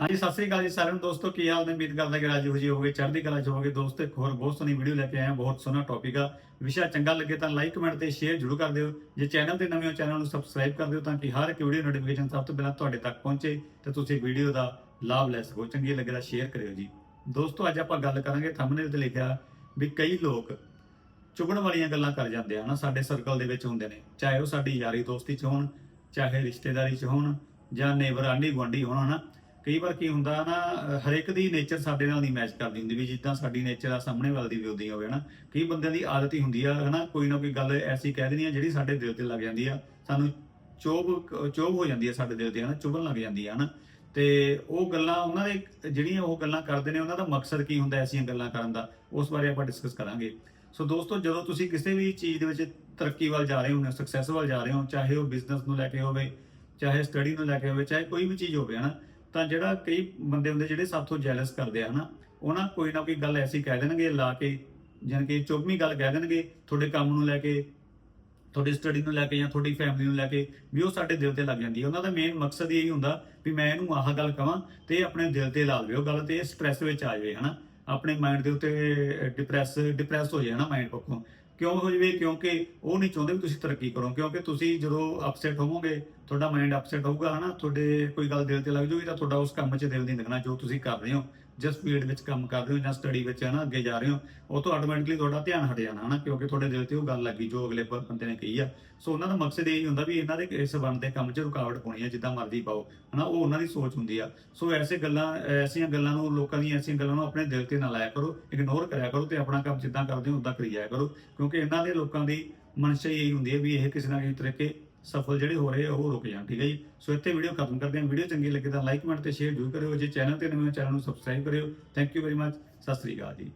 ਹਾਂਜੀ, ਸਤਿ ਸ੍ਰੀ ਅਕਾਲ ਜੀ ਸਾਰਿਆਂ ਨੂੰ। ਦੋਸਤੋ, ਕੀ ਹਾਲ ਨੇ? ਉਮੀਦ ਕਰਦਾ ਕਿ ਰਾਜੀ ਖੁਸ਼ੀ ਹੋਵੇ ਚੜ੍ਹਦੀ ਕਲਾ ਚ ਹੋਵੇ ਦੋਸਤੋ, ਇੱਕ ਹੋਰ ਬਹੁਤ ਸੋਹਣੀ ਵੀਡੀਓ ਲੈ ਕੇ ਆਇਆ ਬਹੁਤ ਸੋਹਣਾ ਟੌਪਿਕ ਆ। ਵਿਸ਼ਾ ਚੰਗਾ ਲੱਗੇ ਤਾਂ ਲਾਈਕ ਕਮੈਂਟ ਤੇ ਸ਼ੇਅਰ ਜ਼ਰੂਰ ਕਰ ਦਿਓ। ਜੇ ਚੈਨਲ ਤੇ ਨਵੇਂ ਹੋ ਚੈਨਲ ਨੂੰ ਸਬਸਕ੍ਰਾਈਬ ਕਰ ਦਿਓ ਤਾਂ ਕਿ ਹਰ ਇੱਕ ਵੀਡੀਓ ਨੋਟੀਫਿਕੇਸ਼ਨ ਸਭ ਤੋਂ ਪਹਿਲਾਂ ਤੁਹਾਡੇ ਤੱਕ ਪਹੁੰਚੇ ਤੇ ਤੁਸੀਂ ਵੀਡੀਓ ਦਾ ਲਾਭ ਲੈ ਸਕੋ। ਚੰਗੀ ਲੱਗੇ ਤਾਂ ਸ਼ੇਅਰ ਕਰਿਓ ਜੀ। ਦੋਸਤੋ, ਅੱਜ ਆਪਾਂ ਗੱਲ ਕਰਾਂਗੇ ਥੰਬਨੇਲ ਤੇ ਲਿਖਿਆ ਵੀ ਕਈ ਲੋਕ ਚੁਗਣ ਵਾਲੀਆਂ ਗੱਲਾਂ ਕਰ ਜਾਂਦੇ ਆ ਨਾ ਸਾਡੇ ਸਰਕਲ ਦੇ ਵਿੱਚ ਹੁੰਦੇ ਨੇ। ਚਾਹੇ ਉਹ ਸਾਡੀ ਯਾਰੀ ਦੋਸਤੀ ਚ ਹੋਣ, ਚਾਹੇ ਰਿਸ਼ਤੇਦਾਰੀ ਚ ਹੋਣ ਜਾਂ ਨੇਬਰ ਆਂਢੀ ਗੁਆਂਢੀ ਹੋਣ, ਹਨਾ? ਕਈ ਵਾਰ ਕੀ ਹੁੰਦਾ ਨਾ ਹਰੇਕ ਦੀ ਨੇਚਰ ਸਾਡੇ ਨਾਲ ਨਹੀਂ ਮੈਚ ਕਰਦੀ ਹੁੰਦੀ ਵੀ ਜਿੱਦਾਂ ਸਾਡੀ ਨੇਚਰ ਆ, ਸਾਹਮਣੇ ਵਾਲੇ ਦੀ ਵੀ ਉਦੀ ਹੋਵੇ, ਹਨਾ। ਕਈ ਬੰਦਿਆਂ ਦੀ ਆਦਤ ਹੀ ਹੁੰਦੀ ਆ, ਹਨਾ, ਕੋਈ ਨਾ ਕੋਈ ਗੱਲ ਐਸੀ ਕਹਿ ਦੇਣੀ ਆ ਜਿਹੜੀ ਸਾਡੇ ਦਿਲ ਤੇ ਲੱਗ ਜਾਂਦੀ ਆ। ਸਾਨੂੰ ਚੋਬ ਚੋਬ ਹੋ ਜਾਂਦੀ ਆ ਸਾਡੇ ਦਿਲ ਤੇ, ਹਨਾ ਚੁਭਣ ਲੱਗ ਜਾਂਦੀ ਆ, ਹਨਾ। ਤੇ ਉਹ ਗੱਲਾਂ, ਉਹਨਾਂ ਦੇ ਜਿਹੜੀਆਂ ਉਹ ਗੱਲਾਂ ਕਰਦੇ ਨੇ, ਉਹਨਾਂ ਦਾ ਮਕਸਦ ਕੀ ਹੁੰਦਾ ਐਸੀਆਂ ਗੱਲਾਂ ਕਰਨ ਦਾ? ਉਸ ਬਾਰੇ ਆਪਾਂ ਡਿਸਕਸ ਕਰਾਂਗੇ। ਸੋ ਦੋਸਤੋ, ਜਦੋਂ ਤੁਸੀਂ ਕਿਸੇ ਵੀ ਚੀਜ਼ ਦੇ ਵਿੱਚ ਤਰੱਕੀ ਵੱਲ ਜਾ ਰਹੇ ਹੋ ਸਕਸੈਸ ਵੱਲ ਜਾ ਰਹੇ ਹੋ, ਚਾਹੇ ਉਹ ਬਿਜ਼ਨਸ ਨੂੰ ਲੈ ਕੇ ਹੋਵੇ, ਚਾਹੇ ਸਟੱਡੀ ਨੂੰ ਲੈ ਕੇ ਹੋਵੇ, ਚਾਹੇ ਕੋਈ ਵੀ ਚੀਜ਼ ਹੋਵੇ, ਹਨਾ ਤਾਂ ਜਿਹੜਾ ਕਈ ਬੰਦੇ ਹੁੰਦੇ ਜਿਹੜੇ ਸਭ ਤੋਂ ਜੈਲਸ ਕਰਦੇ ਆ ਹਨਾ, ਉਹਨਾਂ ਕੋਈ ਨਾ ਕੋਈ ਗੱਲ ਐਸੀ ਕਹਿ ਦੇਣਗੇ, ਲਾ ਕੇ ਜਾਨ ਕਿ ਚੁੱਭਵੀਂ ਗੱਲ ਕਹਿ ਦੇਣਗੇ, ਤੁਹਾਡੇ ਕੰਮ ਨੂੰ ਲੈ ਕੇ, ਤੁਹਾਡੀ ਸਟੱਡੀ ਨੂੰ ਲੈ ਕੇ ਜਾਂ ਤੁਹਾਡੀ ਫੈਮਿਲੀ ਨੂੰ ਲੈ ਕੇ ਵੀ ਉਹ ਸਾਡੇ ਦਿਲ ਤੇ ਲੱਗ ਜਾਂਦੀ ਹੈ। ਉਹਨਾਂ ਦਾ ਮੇਨ ਮਕਸਦ ਇਹ ਹੀ ਹੁੰਦਾ ਵੀ ਮੈਂ ਇਹਨੂੰ ਆਹ ਗੱਲ ਕਵਾਂ ਤੇ ਇਹ ਆਪਣੇ ਦਿਲ ਤੇ ਲਾ ਲਵੇ, ਉਹ ਗੱਲ ਤੇ ਸਟ੍ਰੈਸ ਵਿੱਚ ਆ ਜਾਵੇ, ਹਨਾ। ਆਪਣੇ ਮਾਈਂਡ ਦੇ ਉੱਤੇ ਡਿਪਰੈਸ ਡਿਪਰੈਸ ਹੋ ਜਾਏ, ਹਨਾ ਮਾਈਂਡ ਪੱਖੋਂ। ਕਿਉਂ ਹੋ ਜਾਵੇ? ਕਿਉਂਕਿ ਉਹ ਨਹੀਂ ਚਾਹੁੰਦੇ ਵੀ ਤੁਸੀਂ ਤਰੱਕੀ ਕਰੋ, ਕਿਉਂਕਿ ਤੁਸੀਂ ਜਦੋਂ ਅਪਸੈਟ ਹੋਵੋਗੇ ਤੁਹਾਡਾ ਮਾਈਂਡ ਅਪਸੈਟ ਹੋਊਗਾ, ਹਨਾ? ਤੁਹਾਡੇ ਕੋਈ ਗੱਲ ਦਿਲ ਤੇ ਲੱਗ ਜਾਊਗੀ ਤਾਂ ਤੁਹਾਡਾ ਉਸ ਕੰਮ 'ਚ ਦਿਲ ਨਹੀਂ ਲੱਗਣਾ ਜੋ ਤੁਸੀਂ ਕਰ ਰਹੇ ਹੋ। ਜਿਸ ਸਪੀਡ ਵਿੱਚ ਕੰਮ ਕਰ ਰਹੇ ਹੋ ਜਾਂ ਸਟੱਡੀ ਵਿੱਚ, ਹਨਾ, ਅੱਗੇ ਜਾ ਰਹੇ ਹੋ, ਉਹ ਤੋਂ ਆਟੋਮੈਟਿਕਲੀ ਤੁਹਾਡਾ ਧਿਆਨ ਹਟ ਜਾਣਾ, ਹਨਾ? ਕਿਉਂਕਿ ਤੁਹਾਡੇ ਦਿਲ ਤੇ ਉਹ ਗੱਲ ਲੱਗੀ, ਜੋ ਅਗਲੇ ਬੰਦੇ ਨੇ ਕਹੀ ਆ। ਸੋ ਉਹਨਾਂ ਦਾ ਮਕਸਦ ਇਹ ਹੀ ਹੁੰਦਾ ਵੀ ਇਹਨਾਂ ਦੇ ਇਸ ਬਣਦੇ ਕੰਮ 'ਚ ਰੁਕਾਵਟ ਪਾਉਣੀ ਆ, ਜਿੱਦਾਂ ਮਰਜ਼ੀ ਪਾਓ, ਹਨਾ? ਉਹ ਉਹਨਾਂ ਦੀ ਸੋਚ ਹੁੰਦੀ ਆ। ਸੋ ਐਸੇ ਗੱਲਾਂ, ਐਸੀਆਂ ਗੱਲਾਂ ਨੂੰ, ਲੋਕਾਂ ਦੀਆਂ ਐਸੀਆਂ ਗੱਲਾਂ ਨੂੰ ਆਪਣੇ ਦਿਲ ਤੇ ਨਾ ਲਾਇਆ ਕਰੋ ਇਗਨੋਰ ਕਰਿਆ ਕਰੋ ਤੇ ਆਪਣਾ ਕੰਮ ਜਿੱਦਾਂ ਕਰਦੇ ਹੋ ਉਦਾਂ ਕਰੀ ਜਾਇਆ ਕਰੋ। ਕਿਉਂਕਿ ਇਹਨਾਂ ਦੇ ਲੋਕਾਂ ਦੀ ਮਨਸ਼ਾ ਹੀ ਇਹੀ ਹੁੰਦੀ ਹੈ ਵੀ ਇਹ ਕਿਸੇ ਨਾ ਕਿਸੇ ਤਰੀਕੇ ਸਫਲ ਜਿਹੜੇ ਹੋ ਰਹੇ ਆ, ਉਹ ਰੁਕ ਜਾਣ, ਠੀਕ ਹੈ ਜੀ? ਸੋ ਇੱਥੇ ਵੀਡੀਓ ਖਤਮ ਕਰਦੇ ਹਾਂ। ਵੀਡੀਓ ਚੰਗੀ ਲੱਗੇ ਤਾਂ ਲਾਈਕ ਕਮੈਂਟ ਤੇ ਸ਼ੇਅਰ ਜ਼ਰੂਰ ਕਰਿਓ। ਜੇ ਚੈਨਲ ਤੇ ਨਵੇਂ ਹੋ ਚੈਨਲ ਨੂੰ ਸਬਸਕ੍ਰਾਈਬ ਕਰਿਓ। Thank you very much Sat Sri ਅਕਾਲ ਜੀ।